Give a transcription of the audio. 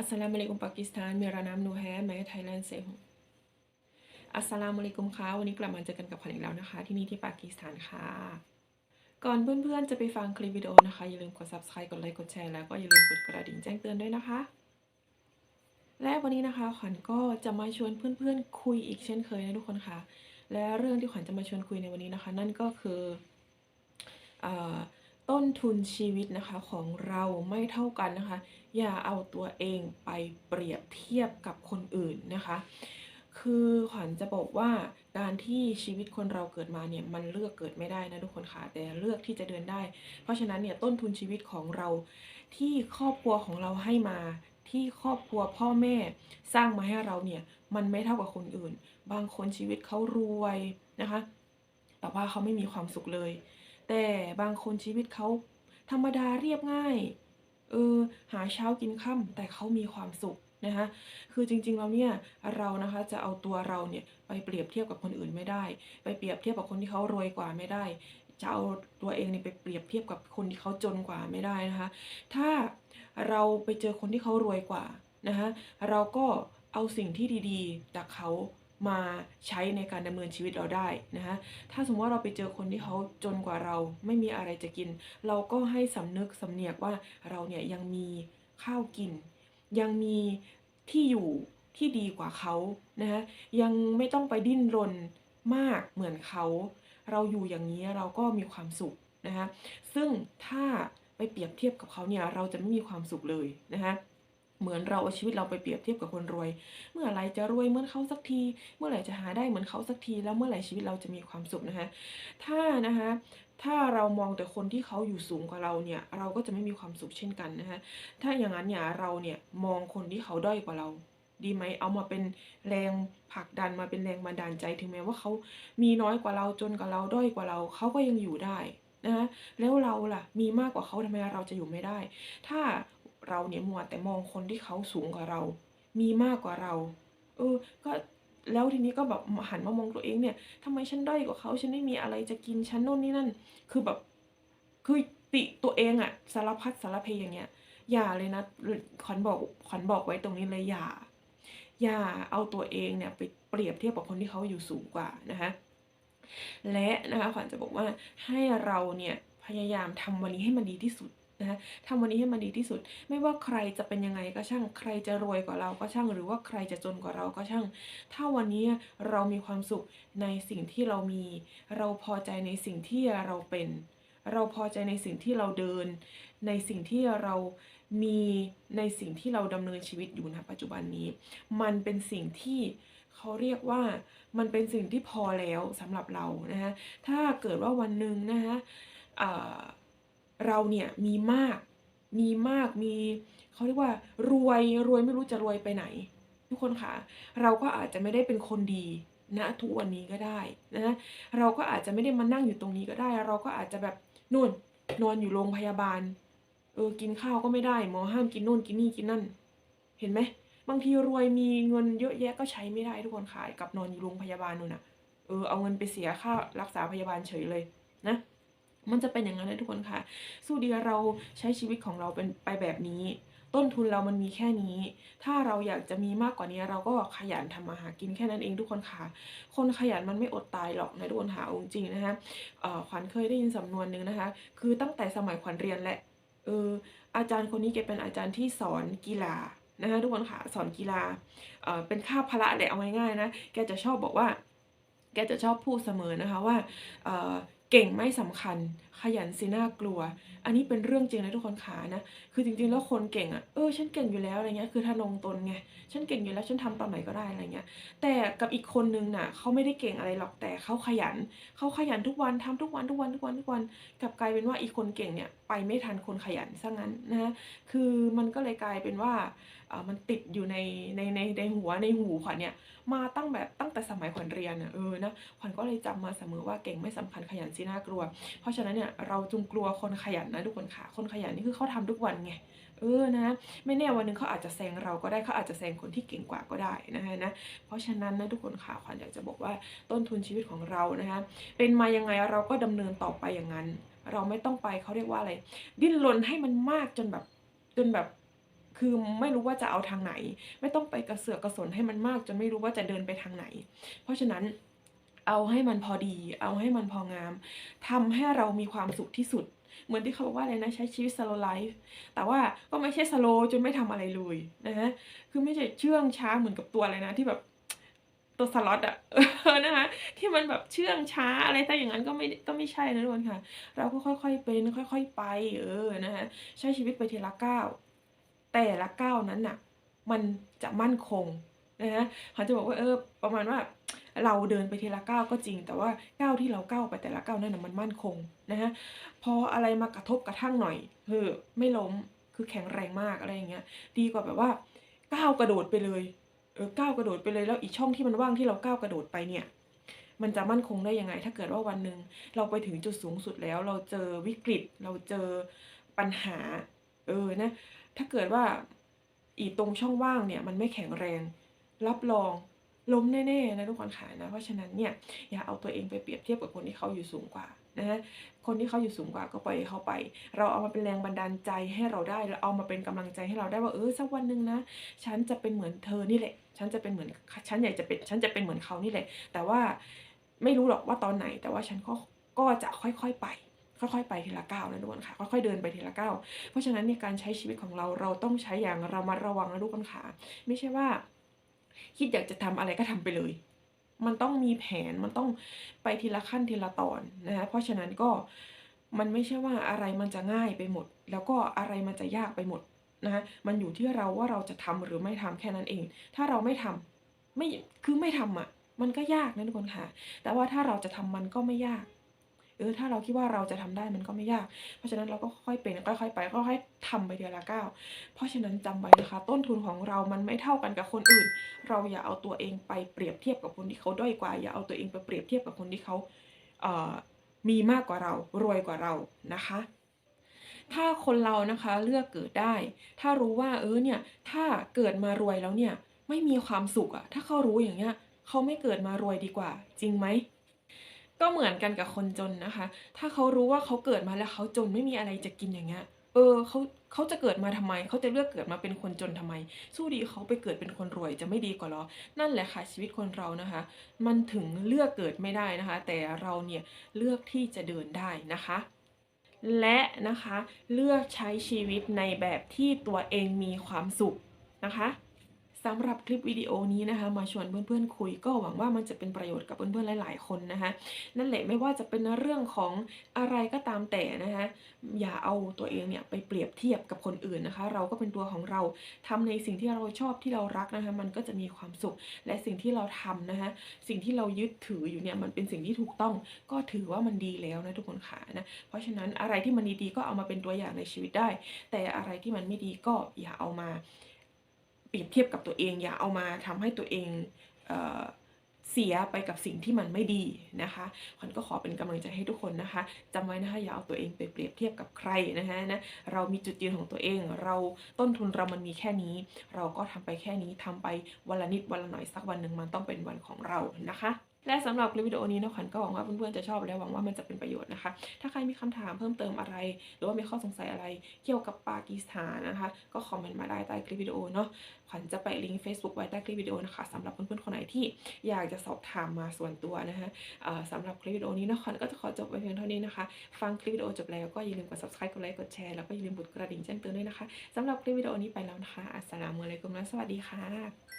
अस्सलाम वालेकुम पाकिस्तान मेरा नाम नूर है मैं थाईलैंड से हूँ อัสสลามุอะลัยกุมค่ะวันนี้กลับมาเจอกันกับขวัญอีกแล้วนะคะ ที่นี่ที่ปากีสถานค่ะ ก่อนเพื่อนๆจะไปฟังคลิปวิดีโอนะคะ อย่าลืมกด subscribe กดไลค์กดแชร์แล้วก็อย่าลืมกดกระดิ่งแจ้งเตือนด้วยนะคะ และวันนี้นะคะ ขวัญก็จะมาชวนเพื่อนๆคุยอีกเช่นเคยนะทุกคนค่ะ และเรื่องที่ขวัญจะมาชวนคุยในวันนี้นะคะ นั่นก็คือเอ่อ ต้นทุนชีวิตนะคะของเราไม่เท่ากันนะคะ อย่าเอาตัวเองไปเปรียบเทียบกับคนอื่นนะคะ คือขวัญจะบอกว่าการที่ชีวิตคนเราเกิดมาเนี่ยมันเลือกเกิดไม่ได้นะทุกคนค่ะแต่เลือกที่จะเดินได้ เพราะฉะนั้นเนี่ยต้นทุนชีวิตของเราที่ครอบครัวของเราให้มาที่ครอบครัวพ่อแม่สร้างมาให้เราเนี่ยมันไม่เท่ากับคนอื่น บางคนชีวิตเขารวยนะคะ แต่ว่าเขาไม่มีความสุขเลย แต่บางคนชีวิตเขาธรรมดาเรียบง่าย เออ หาเช้ากินค่ำแต่เขามีความสุขนะคะ คือจริงๆแล้วเนี่ยเรานะคะจะเอาตัวเราเนี่ยไปเปรียบเทียบกับคนอื่นไม่ได้ ไปเปรียบเทียบกับคนที่เขารวยกว่าไม่ได้ จะเอาตัวเองเนี่ยไปเปรียบเทียบกับคนที่เขาจนกว่าไม่ได้นะคะ ถ้าเราไปเจอคนที่เขารวยกว่านะคะ เราก็เอาสิ่งที่ดีๆ จากเขา มาใช้ในการดำเนินชีวิตเราได้นะคะถ้าสมมติว่าเราไปเจอคนที่เขาจนกว่าเราไม่มีอะไรจะกิน เราก็ให้สำนึกสำเนียกว่าเราเนี่ยยังมีข้าวกิน ยังมีที่อยู่ที่ดีกว่าเขานะคะยังไม่ต้องไปดิ้นรนมากเหมือนเขา เราอยู่อย่างนี้เราก็มีความสุขนะคะซึ่งถ้าไปเปรียบเทียบกับเขาเนี่ยเราจะไม่มีความสุขเลยนะคะ เหมือนเราเอาชีวิตเราไปเปรียบเทียบกับคนรวย เมื่อไรจะรวยเหมือนเขาสักที เมื่อไหร่จะหาได้เหมือนเขาสักที แล้วเมื่อไหร่ชีวิตเราจะมีความสุขนะคะ ถ้านะคะถ้าเรามองแต่คนที่เขาอยู่สูงกว่าเราเนี่ย เราก็จะไม่มีความสุขเช่นกันนะคะถ้าอย่างนั้นเนี่ยเราเนี่ยมองคนที่เขาด้อยกว่าเราดีไหมเอามาเป็นแรงผลักดันมาเป็นแรงบันดาลใจถึงแม้ว่าเขามีน้อยกว่าเราจนกว่าเราด้อยกว่าเราเขาก็ยังอยู่ได้นะะแล้วเราล่ะมีมากกว่าเขาทำไมเราจะอยู่ไม่ได้ ถ้า เราเนี่ยมัวแต่มองคนที่เขาสูงกว่าเรา มีมากกว่าเรา เออ ก็แล้วทีนี้ก็แบบหันมามองตัวเองเนี่ยทำไมฉันด้อยกว่าเขาฉันไม่มีอะไรจะกินฉันโน่นนี่นั่น คือแบบคือติตัวเองอะสารพัดสารเพอย่างเงี้ยอย่าเลยนะขวัญบอกขวัญบอกไว้ตรงนี้เลยอย่า อย่าเอาตัวเองเนี่ยไปเปรียบเทียบกับคนที่เขาอยู่สูงกว่านะคะและนะคะขวัญจะบอกว่าให้เราเนี่ยพยายามทำวันนี้ให้มันดีที่สุด นะคะทำวันนี้ให้มันดีที่สุด ไม่ว่าใครจะเป็นยังไงก็ช่างใครจะรวยกว่าเราก็ช่าง หรือว่าใครจะจนกว่าเราก็ช่าง ถ้าวันนี้เรามีความสุขในสิ่งที่เรามี เราพอใจในสิ่งที่เราเป็น เราพอใจในสิ่งที่เราเดิน ในสิ่งที่เรามีในสิ่งที่เราดำเนินชีวิตอยู่ณปัจจุบันนี้ มันเป็นสิ่งที่เขาเรียกว่ามันเป็นสิ่งที่พอแล้วสำหรับเรานะคะถ้าเกิดว่าวันหนึ่งนะคะ เราเนี่ยมีมาก มีมากมีเขาเรียกว่ารวยรวยไม่รู้จะรวยไปไหน ทุกคนคะเราก็อาจจะไม่ได้เป็นคนดีณทุกวันนี้ก็ได้นะเราก็อาจจะไม่ได้มานั่งอยู่ตรงนี้ก็ได้ เราก็อาจจะแบบนู่นนอนอยู่โรงพยาบาลเออกินข้าวก็ไม่ได้หมอห้ามกินนู่นกินนี่กินนั่น เห็นไหมบางทีรวยมีเงินเยอะแยะก็ใช้ไม่ได้ทุกคนขายกับนอนอยู่โรงพยาบาลนู่นน่ะเออเอาเงินไปเสียค่ารักษาพยาบาลเฉยเลยนะ มันจะเป็นอย่างนั้นนะทุกคนค่ะ สู้ดีเราใช้ชีวิตของเราเป็นไปแบบนี้ ต้นทุนเรามันมีแค่นี้ ถ้าเราอยากจะมีมากกว่านี้เราก็ขยันทำมาหากินแค่นั้นเองทุกคนค่ะ คนขยันมันไม่อดตายหรอกนะทุกคนหาจริงนะคะขวัญเคยได้ยินสำนวนหนึ่งนะคะ คือตั้งแต่สมัยขวัญเรียนแหละเอออาจารย์คนนี้แกเป็นอาจารย์ที่สอนกีฬานะคะทุกคนค่ะสอนกีฬาเอ่อเป็นค่าพละแหละเอาง่ายๆนะแกจะชอบบอกว่า แกจะชอบพูดเสมอนะคะว่าเอ่อ เก่งไม่สำคัญ ขยันสิน่ากลัว อันนี้เป็นเรื่องจริงนะทุกคนขานะ คือจริงๆแล้วคนเก่งอะ เออฉันเก่งอยู่แล้วอะไรเงี้ย คือถ้าลงตนไง ฉันเก่งอยู่แล้วฉันทำตอนไหนก็ได้อะไรเงี้ย แต่กับอีกคนนึงน่ะเขาไม่ได้เก่งอะไรหรอก แต่เขาขยัน เขาขยันทุกวันทำทุกวันทุกวันทุกวันทุกวัน กลับกลายเป็นว่าอีกคนเก่งเนี่ยไปไม่ทันคนขยันซะงั้นนะ คือมันก็เลยกลายเป็นว่า มันติดอยู่ในในในในหัวในหูขวัญเนี่ยมาตั้งแบบตั้งแต่สมัยขวัญเรียนอะเออนะขวัญก็เลยจำมาเสมอว่าเก่งไม่สำคัญขยันสิน่ากลัว เพราะฉะนั้นเนี่ยเราจงกลัวคนขยันนะทุกคนค่ะคนขยันนี่คือเขาทำทุกวันไงเออนะไม่แน่วันหนึ่งเขาอาจจะแซงเราก็ได้เขาอาจจะแซงคนที่เก่งกว่าก็ได้นะคะนะเพราะฉะนั้นนะทุกคนค่ะขวัญอยากจะบอกว่าต้นทุนชีวิตของเรานะคะเป็นมายังไงเราก็ดำเนินต่อไปอย่างนั้น เราไม่ต้องไปเขาเรียกว่าอะไร ดิ้นรนให้มันมากจนแบบจนแบบ คือไม่รู้ว่าจะเอาทางไหน ไม่ต้องไปกระเสือกกระสนให้มันมากจนไม่รู้ว่าจะเดินไปทางไหน เพราะฉะนั้นเอาให้มันพอดี เอาให้มันพองามทำให้เรามีความสุขที่สุด เหมือนที่เขาบอกว่าอะไรนะใช้ชีวิต slow life แต่ว่าก็ไม่ใช่ slow จนไม่ทำอะไรเลยนะฮะ คือไม่ใช่เชื่องช้าเหมือนกับตัวอะไรนะที่แบบตัวสล็อตอะนะคะที่มันแบบเชื่องช้าอะไรแต่อย่างนั้นก็ไม่ก็ไม่ใช่นะทุกคนค่ะ เราก็ค่อยๆเป็นค่อย ๆ ไปเออนะคะใช้ชีวิตไปทีละก้าว แต่ละก้าวนั้นน่ะ มันจะมั่นคงนะคะเขาจะบอกว่าเออประมาณว่าเราเดินไปทีละก้าวก็จริง แต่ว่าก้าวที่เราก้าวไปแต่ละก้าวนั่นน่ะมันมั่นคงนะฮะพออะไรมากระทบกระทั่งหน่อยเออไม่ล้มคือแข็งแรงมากอะไรอย่างเงี้ย ดีกว่าแบบว่าก้าวกระโดดไปเลยเออก้าวกระโดดไปเลยแล้วอีกช่องที่มันว่างที่เราก้าวกระโดดไปเนี่ย มันจะมั่นคงได้ยังไง ถ้าเกิดว่าวันหนึ่งเราไปถึงจุดสูงสุดแล้ว เราเจอวิกฤตเราเจอปัญหา เออนะ ถ้าเกิดว่าอีตรงช่องว่างเนี่ยมันไม่แข็งแรง รับรองล้มแน่ๆนะทุกคนค่ะนะเพราะฉะนั้นเนี่ยอย่าเอาตัวเองไปเปรียบเทียบกับคนที่เขาอยู่สูงกว่านะฮะคนที่เขาอยู่สูงกว่าก็ปล่อยเขาไป เราเอามาเป็นแรงบันดาลใจให้เราได้เราเอามาเป็นกำลังใจให้เราได้ว่าเออสักวันหนึ่งนะ ฉันจะเป็นเหมือนเธอนี่แหละ ฉันจะเป็นเหมือนฉันอยากจะเป็นฉันจะเป็นเหมือนเขานี่แหละ แต่ว่าไม่รู้หรอกว่าตอนไหน แต่ว่าฉันก็ก็จะค่อยๆไป ค่อยๆไปทีละก้าวนะทุกคนค่ะค่อยๆเดินไปทีละก้าวเพราะฉะนั้นในการใช้ชีวิตของเราเราต้องใช้อย่างระมัดระวังนะทุกคนค่ะไม่ใช่ว่า คิดอยากจะทำอะไรก็ทำไปเลย มันต้องมีแผนมันต้องไปทีละขั้นทีละตอนนะคะเพราะฉะนั้นก็มันไม่ใช่ว่าอะไรมันจะง่ายไปหมด แล้วก็อะไรมันจะยากไปหมดนะคะมันอยู่ที่เราว่าเราจะทำหรือไม่ทำแค่นั้นเอง ถ้าเราไม่ทำไม่คือไม่ทำอะ มันก็ยากนะทุกคนค่ะ แต่ว่าถ้าเราจะทำมันก็ไม่ยาก เออถ้าเราคิดว่าเราจะทำได้มันก็ไม่ยาก เพราะฉะนั้นเราก็ค่อยเป็นค่อยๆไปค่อยๆทำไปทีละก้าวเพราะฉะนั้นจำไว้นะคะ ต้นทุนของเรามันไม่เท่ากันกับคนอื่น เราอย่าเอาตัวเองไปเปรียบเทียบกับคนที่เขาด้อยกว่า อย่าเอาตัวเองไปเปรียบเทียบกับคนที่เขาเอ่อมีมากกว่าเรารวยกว่าเรานะคะ ถ้าคนเรานะคะเลือกเกิดได้ ถ้ารู้ว่าเออเนี่ยถ้าเกิดมารวยแล้วเนี่ยไม่มีความสุขอะถ้าเขารู้อย่างเงี้ยเขาไม่เกิดมารวยดีกว่า จริงไหม ก็เหมือนกันกับคนจนนะคะ ถ้าเขารู้ว่าเขาเกิดมาแล้วเขาจนไม่มีอะไรจะกินอย่างเงี้ย เออเขาเขาจะเกิดมาทำไม เขาจะเลือกเกิดมาเป็นคนจนทำไม สู้ดีเขาไปเกิดเป็นคนรวยจะไม่ดีกว่าหรอ นั่นแหละค่ะชีวิตคนเรานะคะ มันถึงเลือกเกิดไม่ได้นะคะ แต่เราเนี่ยเลือกที่จะเดินได้นะคะและนะคะเลือกใช้ชีวิตในแบบที่ตัวเองมีความสุขนะคะ สำหรับคลิปวิดีโอนี้นะคะ มาชวนเพื่อนๆคุยก็หวังว่ามันจะเป็นประโยชน์กับเพื่อนๆหลาย ๆ คนนะคะนั่นแหละไม่ว่าจะเป็นเรื่องของอะไรก็ตามแต่นะคะอย่าเอาตัวเองเนี่ยไปเปรียบเทียบกับคนอื่นนะคะ เราก็เป็นตัวของเราทำในสิ่งที่เราชอบที่เรารักนะคะมันก็จะมีความสุขและสิ่งที่เราทำนะคะสิ่งที่เรายึดถืออยู่เนี่ยมันเป็นสิ่งที่ถูกต้องก็ถือว่ามันดีแล้วนะทุกคนค่ะนะเพราะฉะนั้นอะไรที่มันดีๆก็เอามาเป็นตัวอย่างในชีวิตได้ แต่อะไรที่มันไม่ดีก็อย่าเอามา เปรียบเทียบกับตัวเอง อย่าเอามาทำให้ตัวเองเอเสียไปกับสิ่งที่มันไม่ดีนะคะขวัญก็ขอเป็นกำลังใจให้ทุกคนนะคะจำไว้นะคะอย่าเอาตัวเองไปเปรียบเทียบกับใครนะคะนะเรามีจุดยืนของตัวเอง เราต้นทุนเรามันมีแค่นี้ เราก็ทำไปแค่นี้ทำไปวันละนิดวันละหน่อยสักวันหนึ่งมันต้องเป็นวันของเรานะคะ และสำหรับคลิปวิดีโอนี้นะขวัญก็หวังว่าเพื่อนๆจะชอบและหวังว่ามันจะเป็นประโยชน์นะคะ ถ้าใครมีคำถามเพิ่มเติมอะไร หรือว่ามีข้อสงสัยอะไรเกี่ยวกับปากีสถานนะคะ ก็คอมเมนต์มาได้ใต้คลิปวิดีโอเนาะขวัญจะไปลิงก์ Facebook ไว้ใต้คลิปวิดีโอนะคะสำหรับเพื่อนๆคนไหนที่อยากจะสอบถามมาส่วนตัวนะคะสำหรับคลิปวิดีโอนี้นะขวัญก็จะขอจบไว้เพียงเท่านี้นะคะ ฟังคลิปวิดีโอจบแล้วก็อย่าลืมกด subscribe กดไลค์กดแชร์แล้วก็อย่าลืมกดกระดิ่งแจ้งเตือนด้วยนะคะสำหรับคลิปวิดีโอนี้ไปแล้วนะคะอัสสลามุอะลัยกุมและสวัสดีค่ะ